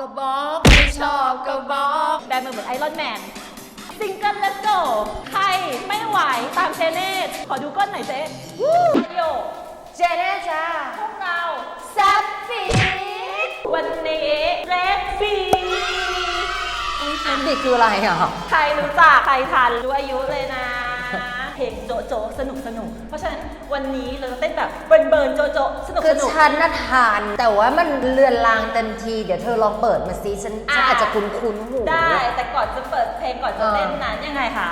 ก็บอกไม่ชอบก็บอกแบมือเหมือนไอรอนแมนซิงเกิลเลสโกใครไม่ไหวตามเจเน่ขอดูก้นหน่อยเจ๊วู้โยเจเน่จ้าพวกเราแซับฟีวันนี้เรดฟีอันนี้คืออะไรอะ ใครรู้จักใครทันรู้อายุเลยนะเพ ลงโจโจสนุกสนุกเพราะฉะนั้นวันนี้เราจะเต้นแบบเบิร์นเบิร์นโจโจสนุกคืสอนุก ฉันน่ะทาน แต่ว่ามันเลือนลางเต็มที เดี๋ยวเธอลองเปิดมาซิฉันฉันอะ อาจจะคุ้นคุ้นๆหู ได้แต่ก่อนจะเปิดเพลงก่อนจะเต้นนั้นยังไงคะ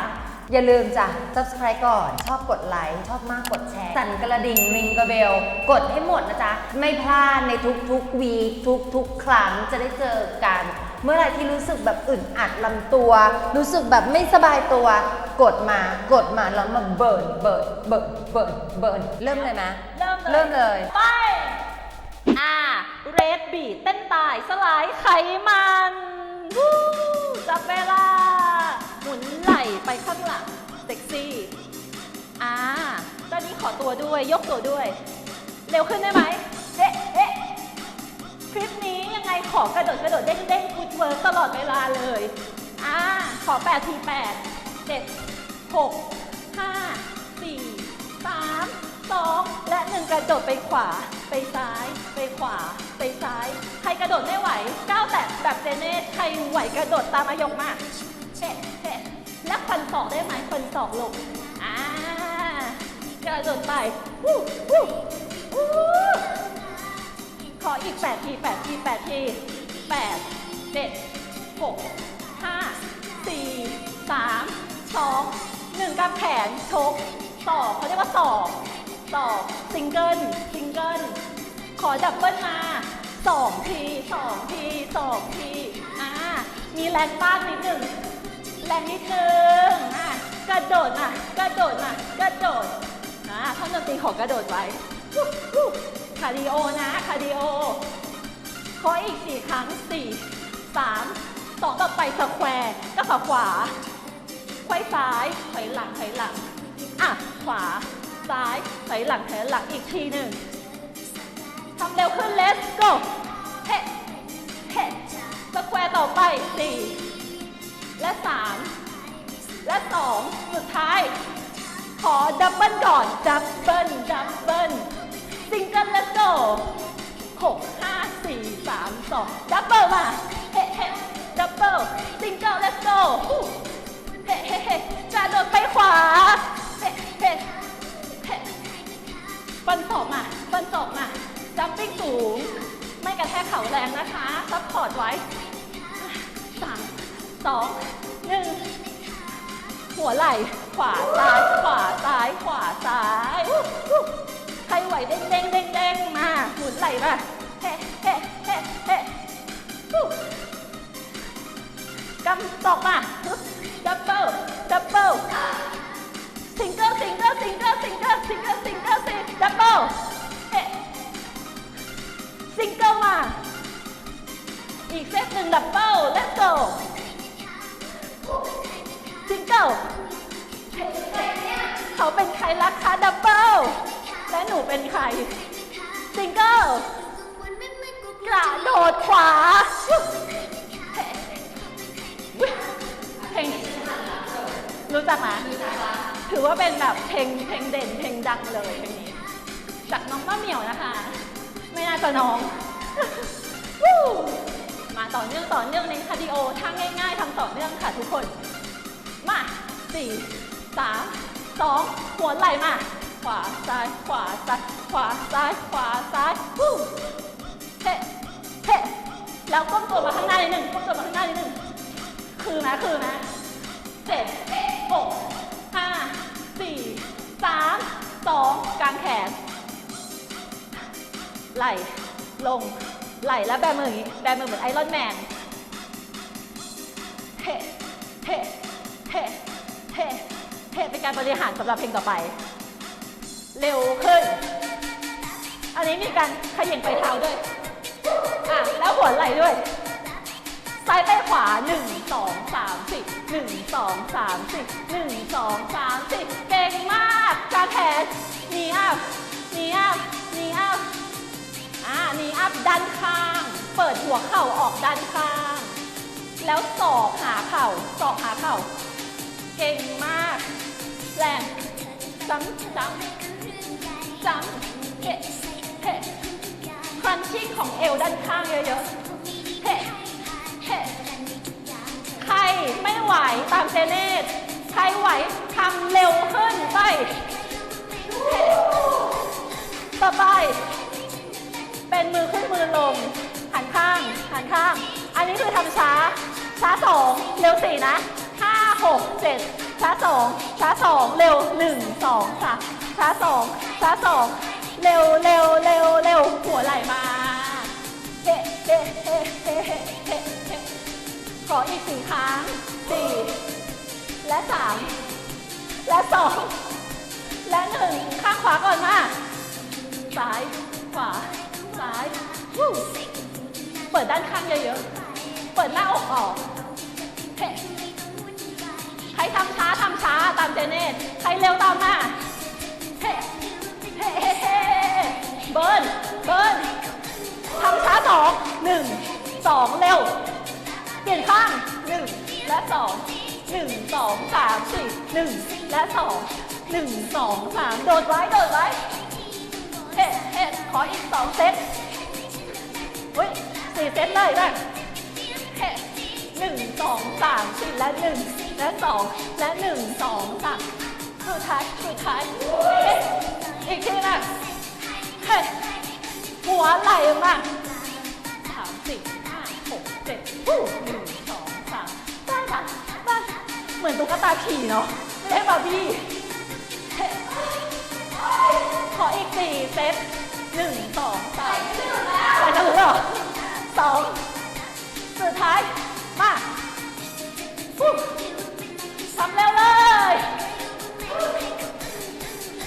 อย่าลืมจ้ะ subscribe ก่อน ชอบกดไลค์ ชอบมากกดแชร์ สั่นกระดิ่งริงกระเบล กดให้หมดนะจ๊ะ ไม่พลาดในทุกๆวีทุกทุกๆครั้งจะได้เจอกัน เมื่อไหร่ที่รู้สึกแบบอึดอัดลำตัว รู้สึกแบบไม่สบายตัว กดมากดมาแล้วมาเบิร์นเบิร์นเบิร์นเบิร์นเบิร์นเริ่มเลยไหมเริ่มเลยเริ่มเลยไปอ่าเรดบีเต้นตายสลายไขมันวู้จับเวลา หมุนไหล่ไปข้างหลังเซ็กซี่อ่าตอนนี้ขอตัวด้วยยกตัวด้วย เร็วขึ้นได้ไหมเอ๊ะเอ๊ะค ลิปนี้ยังไงขอกระโดดกระโดดเด้งเด้งฟุตเวิร์กตลอดเวลาเลย อ่า ขอ8ที8 7 6 5 4 3 2 และ 1 กระโดดไปขวา ไปซ้าย ไปขวา ไปซ้าย ใครกระโดดไม่ไหวก้าวแตะแบบเจเน่ใครไหวกระโดดตามอายงมาเฮ้เฮ้และฟันศอกได้ไหมฟันศอกลงอ่ากระโดดไปวู้วู้วู้ ออีก8ที8ที8ที8 7 6 5 4 3 2 1กำแขนชกศอกเขาเรียกว่าศอกศอกซิงเกิลซิงเกิลขอดับเบิลมาสองทีสองทีสองทีอ่ามีแรงต้านนิดหนึ่งแรงนิดหนึ่งอะกระโดดมากระโดดมากระโดดอ่าท่อนดนตรีขอกระโดดไว้ คาร์ดิโอนะคาร์ดิโอขออีกสี่ครั้งสี่สามสองต่อไปสแควร์ก็ขาขวาไขว้ซ้ายถอยหลังถอยหลังอะขวาซ้ายถอยหลังถอยหลังอีกทีหนึ่งทำเร็วขึ้น let's go เฮ้เฮ้สแควร์ต่อไปสี่และสามและสองสุดท้าย ขอดับเบิลก่อน ดับเบิลดับเบิล ซิงเกิล let's go หกห้าสี่สามสองดับเบิลมา เฮ้เฮ้ดับเบิลซิงเกิล let's go ฮู้เฮ้เฮ้เฮ้กระโดดไปขวา เฮ้เฮ้เฮ้ฟันศอกมาฟันศอกมาจัมปิ้งสูง ไม่กระแทกเข่าแรงนะคะ ซัพพอร์ตไว้สามสองหนึ่งหัวไหล่ ขวาซ้าย ขวาซ้าย ขวาซ้าย ใครไหวเด้งเด้งเด้งเด้งมาหมุนไหล่มาเฮ้เฮ้เฮ้เฮ้กำตอกมาดับเบิลดับเบิลซิงเกิลซิงเกิลซิงเกิลซิงเกิลซิงเกิลซิงเกิลซิงดับเบิลเฮ้ซิงเกิลมาอีกเซตหนึ่งดับเบิล let's go ซิงเกิลเขาเป็นใครรักคะดับเบิล และหนูเป็นใครซิงเกิลกระโดดขวา เพลงรู้จักไหมถือว่าเป็นแบบเพลงเพลงเด่นเพลงดังเลยเพลงนี้ จากน้องมะเหมี่ยวนะคะ ไม่น่าจะน้อง มาต่อเนื่องต่อเนื่องในคาร์ดิโอท่าง่าย ๆทำต่อเนื่องค่ะทุกคน มาสี่สามสองหัวไหล่มา ขวาซ้ายขวาซ้ายขวาซ้ายขวาซ้ายฮู้เฮ้เฮ้แล้วก้มตัวมาข้างหน้านิดหนึ่งก้มตัวมาข้างหน้านิดหนึ่งคือนะคือนะเจ็ดหกห้าสี่สามสองกางแขน ไหล่ลงไหล่แล้วแบมืออย่างนี้แบมือเหมือนไอรอนแมนเฮ้เฮ้เฮ้เฮ้เฮ้เป็นการบริหารสำหรับเพลงต่อไป เร็วขึ้น อันนี้มีการขย่งไปเท้าด้วย อะ แล้วหัวไหล่ด้วย ซ้ายไปขวา 1 2 3 4 1 2 3 4 1 2 3 4เก่งมากกางแขนนีอัพนีอัพนีอัพอ่านีอัพด้านข้าง เปิดหัวเข่าออกด้านข้าง แล้วศอกหาเข่าศอกหาเข่า เก่งมากแรงซ้ำซ้ำ ซ้ำเฮ้เฮ้ครันชิ่งของเอวด้านข้างเยอะๆเฮ้เฮ้ใครไม่ไหวตามเจเนตใครไหวทำเร็วขึ้นไปเฮ้ต่อไป เป็นมือขึ้นมือลง หันข้าง หันข้าง อันนี้คือทำช้า ช้าสองเร็วสี่นะห้าหกเจ็ดช้าสองช้าสองเร็วหนึ่งสองสาม ช้าสองช้าสองเร็วเร็วเร็วเร็วหัวไหลมาเฮ้เฮ้เฮ้เฮ้เฮเฮขออีกสี่ครั้งสี่และสามและสองและหนึ่งข้างขวาก่อนมาซ้ายขวาซ้ายวู้เปิดด้านข้างเยอะๆ เปิดหน้าอกออกเฮใครทำช้าทำช้าตามเจเนตใครเร็วตามมา เบิร์นเบิร์นทำช้าสองหนึ่งสองเร็ว เปลี่ยนข้างหนึ่งและสองหนึ่งสองสามสี่หนึ่งและสองหนึ่งสองสามโดดไว้โดดไว้เฮ้เฮ้ขออีกสองเซตเฮ้ยสี่เซตเลยแบบเฮ้หนึ่งสองสามสี่และหนึ่งและสองและหนึ่งสองสามสุดท้ายสุดท้ายเฮ้อีกทีนะ เฮ้หัวไหลมาสามสี่ห้าหกเจ็ดหนึ่งสองสามได้ค่ะได้เหมือนตุ๊กตาขี่เนาะไม่ใช่บาร์บี้ขออีกสี่เซตหนึ่งสองสามสี่ไปจะถึงเหรอสองสุดท้าย มาฟู้ทำเร็วเลย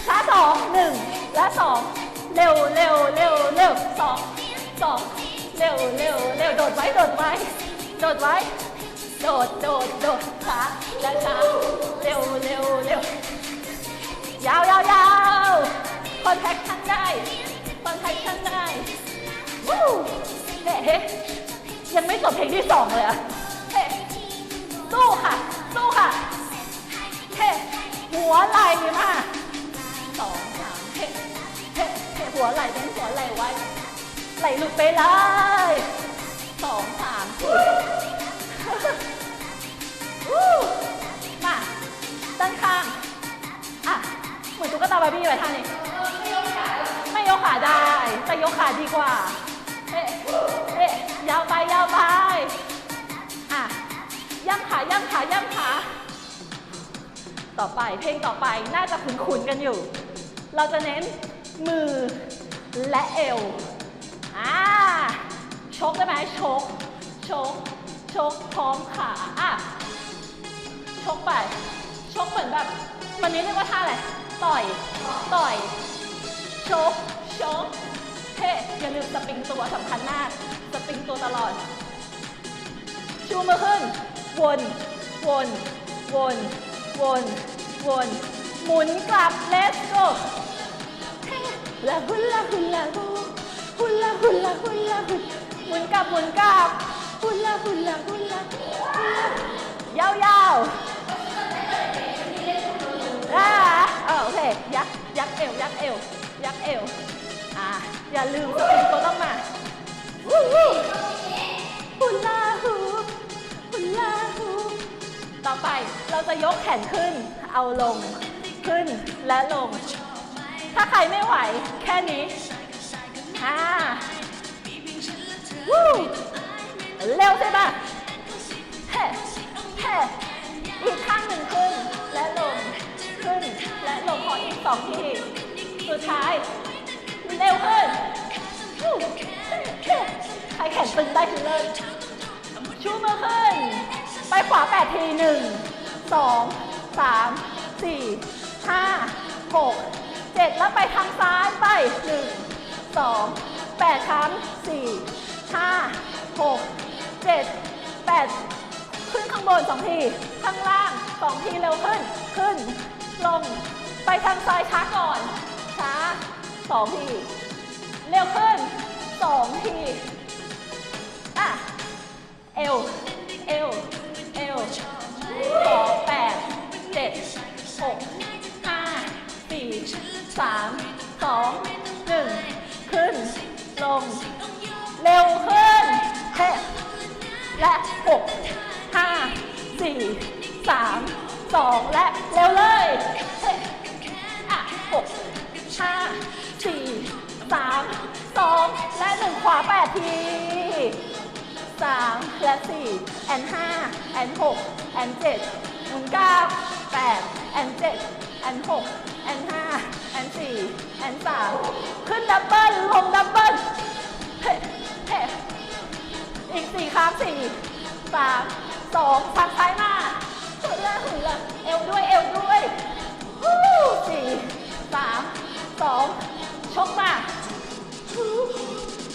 ช้าสองหนึ่งและสอง เร็วเร็วเร็วเร็วสองสองเร็วเร็วเร็วโดดไว้โดดไว้ โดดไว้ โดดโดดโดดช้าและช้าเร็วเร็วเร็วยาวยาวยาวคอนแทคชั่นได้คอนแทคชั่นได้วู้เฮ้ยังไม่จบเพลงที่สองเลยอะเฮ้สู้ค่ะสู้ค่ะเฮ้หัวไหล่มาสองสามเฮ้ หัวไหล่เป็นหัวไหล่ไว้ ไหลหลุดไปเลยสองสามสี่วู้มาด้านข้าง อะ เหมือนตุ๊กตาบาร์บี้ไปท่านี้ ไม่ยกขาได้ แต่ยกขาดีกว่า เอ๊ะ เอ๊ะ ยาวไปยาวไป อะ ย่ำขาย่ำขาย่ำขา ต่อไปเพลงต่อไปน่าจะคุ้นๆกันอยู่ เราจะเน้นมือ และเอวอ่าชกได้ไหมชก ชก ชกพร้อมขาอะชกไปชกเหมือนแบบ มันนี้เรียกว่าท่าอะไร ต่อย ต่อย ชก ชกเฮ้อย่าลืมสปริงตัวสำคัญมาก สปริงตัวตลอด ชูมือขึ้น วน วน วน วน วน หมุนกลับ let's go ฮ้ลาหุลาหุลาฮูหุลาหุลาหุลาหุหมุนกลับหมุนกลับหุลาหุลาหุลาหุลายาวๆอ่าเออโอเคยักยักเอวยักเอวยักเอวอ่าอย่าลืมสปริงตัวต้องมาวู้วู้ฮุลาฮูปฮุลาฮูปต่อไปเราจะยกแขนขึ้น เอาลงขึ้นและลง ถ้าใครไม่ไหวแค่นี้อ่าวู้เร็วใช่ปะเฮ้เฮ้อีกข้างหนึ่งขึ้นและลง ขึ้นและลงขออีกสองที สุดท้าย เร็วขึ้นวู้ใครแขนตึงได้คือเลิศชูมือขึ้น ไปขวาแปดทีหนึ่งสองสามสี่ห้าหก เจ็ดแล้วไปทางซ้ายไปหนึ่งสองแปดครั้งสี่ห้าหกเจ็ดแปดขึ้นข้างบนสองที ข้างล่างสองทีเร็วขึ้น ขึ้น ลง ไปทางซ้ายช้าก่อน ช้าสองที เร็วขึ้นสองทีอะเอว เอว เอวสองแป 3 2 1 ขึ้น ลง เร็วขึ้นเทและ 6 5 4 3 2 และเร็วเลยเทอะ6 5 4 3 2 และ 1 ขวา 8 ที 3 และ 4 แอน 5 แอน 6 แอน 7 หมุน9 8 แอน 7 แอน 6 แอน 5 นสี่แอนสามขึ้นดับเบิลลงดับเบิลเฮ้เฮ้อีกสี่ครั้งสี่สามสองทางซ้ายมาหุ่นละหุ่นละเอวด้วยเอวด้วยฮู้สี่สามสองชกมาฮู้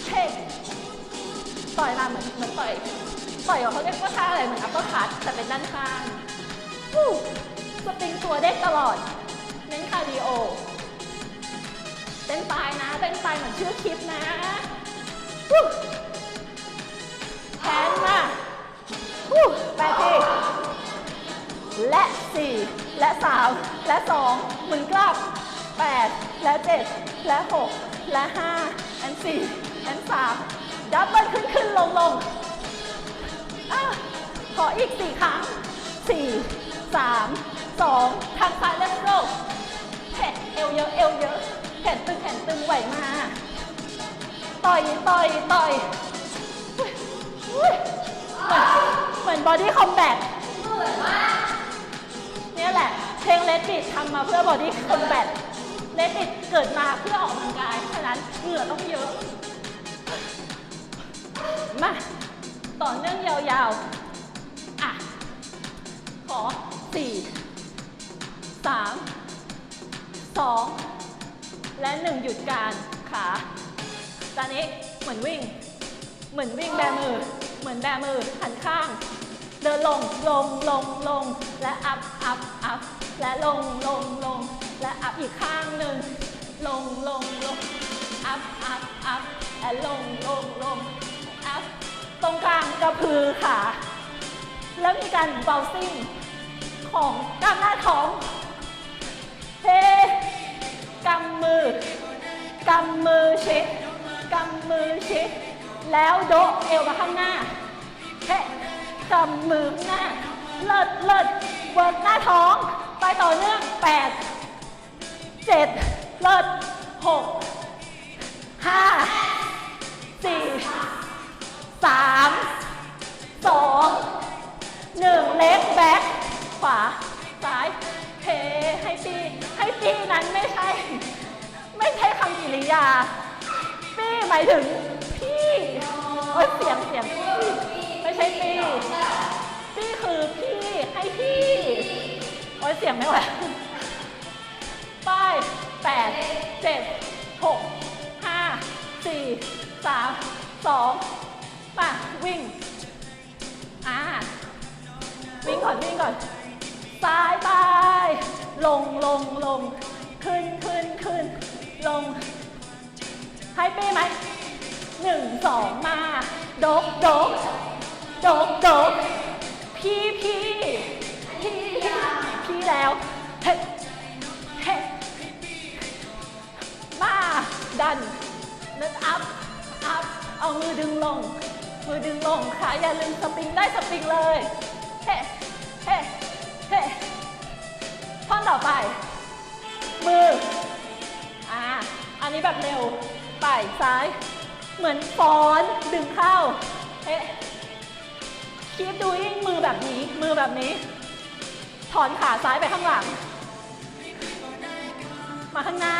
เฮ้ต่อยมาเหมือนเหมือนต่อยต่อยของเขาเรียกว่าท่าอะไรเหมือนอัปเปอร์คัตแต่เป็นด้านข้างฮู้สปริงตัวเด้งตลอด เน้นคาร์ดิโอ เต้นตายนะ เต้นตายเหมือนชื่อคลิปนะแขนมาแปดทีและสี่และสามและสองหมุนกลับแปดและเจ็ดและหกและห้าอันสี่อันสามดับเบิลขึ้นขึ้นลงลงอขออีกสี่ครั้งสี่สามสองทางซ้าย let's go เอวเยอะ เอวเยอะ แขนตึงแขนตึงไหวมา ต่อยต่อยต่อยเหมือนบอดี้คอมแบทเนี่ยแหละ เพลงเลดบิดทำมาเพื่อบอดี้คอมแบทเลดบิดเกิดมาเพื่อออกกำลังกาย ฉะนั้นเหงื่อต้องเยอะ มา ต่อเนื่องยาวๆ อะ ขอสี่สามสอง และหนึ่งหยุดการขาตอนนี้เหมือนวิ่ง เหมือนวิ่งแบมือ เหมือนแบมือหันข้าง เดินลงลงลงลงและอัพอัพอัพและลงลงลงและอัพอีกข้างหนึ่งลงลงลงอัพอัพอัพและลงลงลงอัพตรงกลางกระพือขาแล้วมีการเบาซิ่งของกล้ามหน้าท้องเฮ้กำมือกำมือชิดกำมือชิด แล้วโดเอวมาข้างหน้าเฮ้กำมือข้างหน้า เลิศเลิศเวิร์กหน้าท้อง ไปต่อเนื่องแปดเจ็ดเลิศหกห้าสี่สาม งให้ปีไหมหนึ่งสองมาโดกโดกโดกโดกพี่พี่พี่พี่แล้วเฮ้เฮ้มาดันนึกอัพอัพเอามือดึงลง มือดึงลงขาอย่าลืมสปริงได้สปริงเลยเฮ้เฮ้เฮ้ท่อนต่อไป มือ อันนี้แบบเร็วไปซ้าย เหมือนฟ้อนดึงเข้า เอ๊ะคีบดูยิ่งมือแบบนี้ มือแบบนี้ ถอนขาซ้ายไปข้างหลัง มาข้างหน้า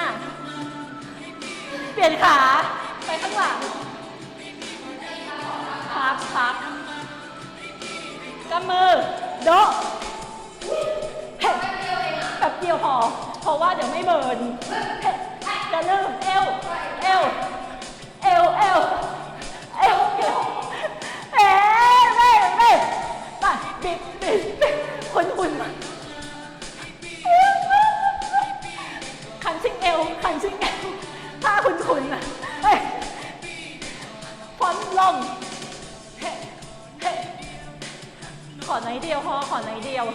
เปลี่ยนขาไปข้างหลัง พักพักกำมือ โดะเฮ้แบบเดียวพอ เพราะว่าเดี๋ยวไม่เบิร์น อย่าลืมเอวเอวเอวเอวเอวเอวเอ๊เร่ไปบิดบิดบิดคนหุ่นมาขันชิงเอวขันชิงเอวท่าคุณคุณอะพร้อมลงเฮ้เขอหน่อยเดียวพอขอหน่อยเดียว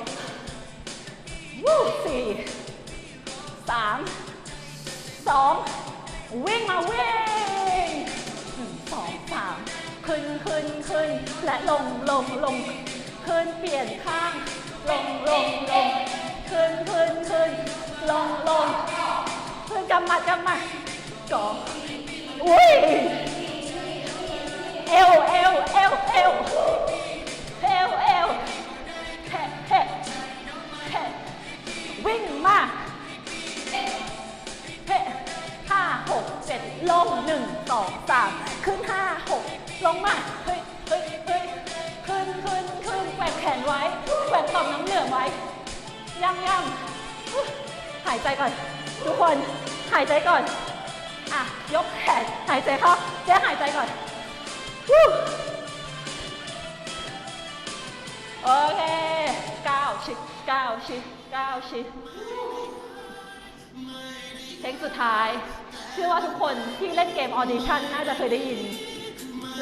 วู้สี่สาม สองวิ่งมาวิ่งหนึ่งสองสามขึ้นขึ้นขึ้นและลงลงลงขึ้นเปลี่ยนข้าง ลงลงลงขึ้นขึ้นขึ้นลงลงขึ้นกำมัดกำมัดกองอุ้ยเอวเอวเอวเอว หนึ่งสองสามขึ้นห้าหกลงมาเฮ้ยเฮ้ยเฮ้ยขึ้นขึ้นขึ้นแกว่งแขนไว้แกว่งต่อมน้ำเหลืองไว้ย่ำย่ำหายใจก่อน ทุกคนหายใจก่อนอะยกแขนหายใจเข้าเจ๊หายใจก่อนโอเคเก้าชิดเก้าชิดเก้าชิดเพลงสุดท้าย เชื่อว่าทุกคนที่เล่นเกมออดิชั่นน่าจะเคยได้ยิน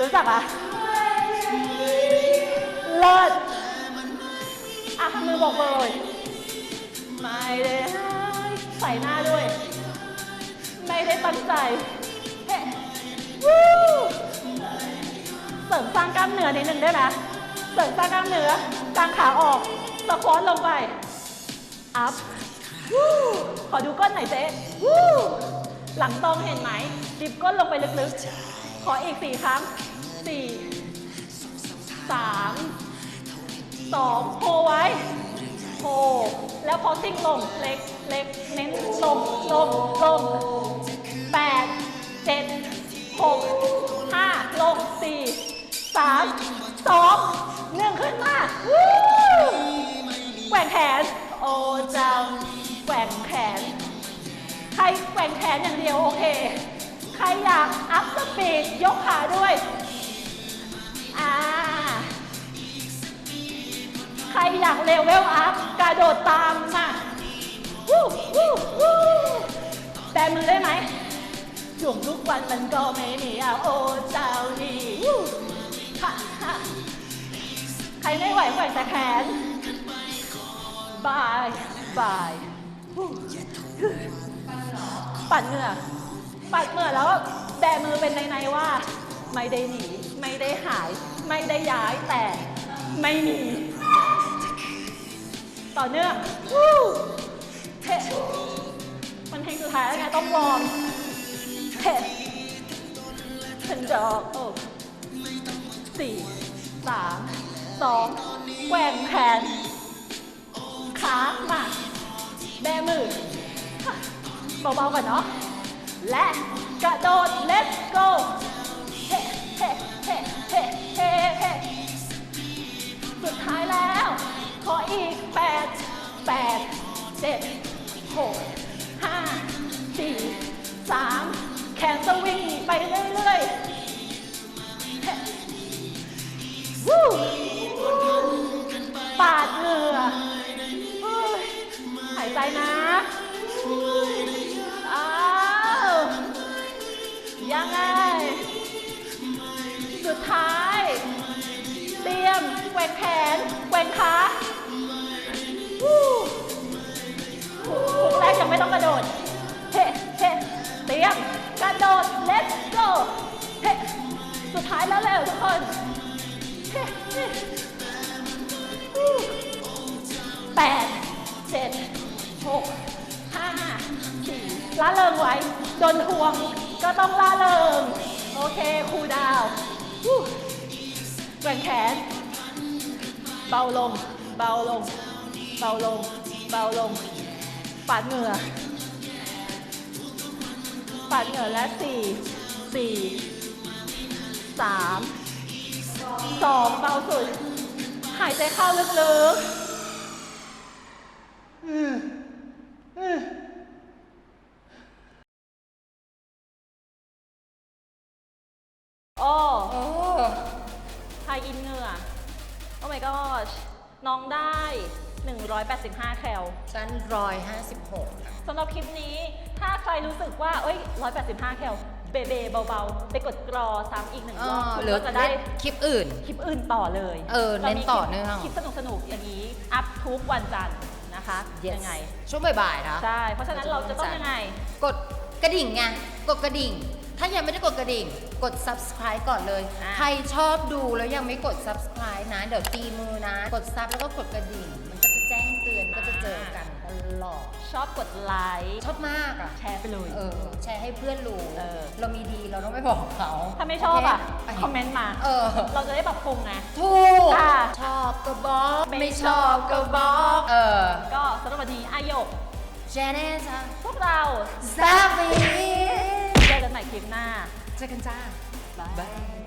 รู้จักอะเลิศอะมือบอกเบอร์เลยไม่ได้ใส่หน้าด้วย ไม่ได้ตั้งใจเฮ้วู้เสริมสร้างกล้ามเนื้อนิดนึงได้ไหมเสริมสร้างกล้ามเนื้อกางขาออกสควอตลงไป อัพวู้ขอดูก้นหน่อยเจ๊วู้ หลังตรงเห็นไหม ดิบก้นลงไปลึกๆ ขออีกสี่ครั้งสี่สามสองโฮไว้โฮแล้วพอซิ่งลงเล็กเล็กเน้นลงลงลง บายบายปัดเหงื่อปัดเหงื่อแล้วแบมือเป็นในๆว่า ไม่ได้หนี ไม่ได้หาย ไม่ได้ย้ายแต่ไม่มี ต่อเนื่องวู้เฮ้มันเพลงสุดท้ายแล้วไงต้องวอร์มเฮ้ฉันดอกโอ้สี่สามสองแกว่งแขน ขามาแบมือเบาๆก่อนเนาะ และกระโดด let's go เฮ้เฮ้เฮ้เฮ้เฮ้เฮ้สุดท้ายแล้ว ขออีก 8 8 7 นะอ้าวยังไง สุดท้าย เตรียมแกว่งแขนแกว่งขา แขน เบาลง เบาลง เบาลง เบาลงปาดเหงื่อปาดเหงื่อและสี่สี่สามสองเบาสุด หายใจเข้าลึกๆโอ้โอ้ ไทยอินเหงื่อ โอ้ my gosh น้องได้ 185 แคลฉันร้อยห้าสิบหกสำหรับคลิปนี้ ถ้าใครรู้สึกว่าเอ้ย 185 แคลเบเบเบาๆ ไปกดกรอซ้ำอีกหนึ่งเอรอบอคุณหรือก็จะได้คลิปอื่น คลิปอื่นต่อเลยเออรามีเน้นต่อเนื่อง คลิปสนุกๆ อย่างนี้ อัพทุกวันจันทร์นะคะ Yes ยังไง ช่วงบ่ายๆนะ ใช่ เพราะฉะนั้นเราจะต้องยังไง กดกระดิ่งไง กดกระดิ่ง ถ้ายังไม่ได้กดกระดิ่ง กด subscribe ก่อนเลย อะ ใครชอบดูแล้วยังไม่กด subscribe นะ เดี๋ยวตีมือนะ กด sub แล้วก็กดกระดิ่ง มันก็จะแจ้งเตือนก็จะเจอกันตลอด ชอบกดไลค์ชอบมากอะ แชร์ไปเลย เออ แชร์ให้เพื่อนรู้ เออ เรามีดีเราต้องไม่บอกเขาถ้าไม่ชอบอะ โเคคอมเมนต์มา เออ เราจะได้ปรับปรุงไงถูก ค่ะชอบก็บอกไม่ไม่ชอบก็บอก เออก็สำหรับวันนี้อายกเจเนซ่าพวกเรา ซาบีเจอกัน ใหม่คลิปหน้า เจอกันจ้าบ๊ายบาย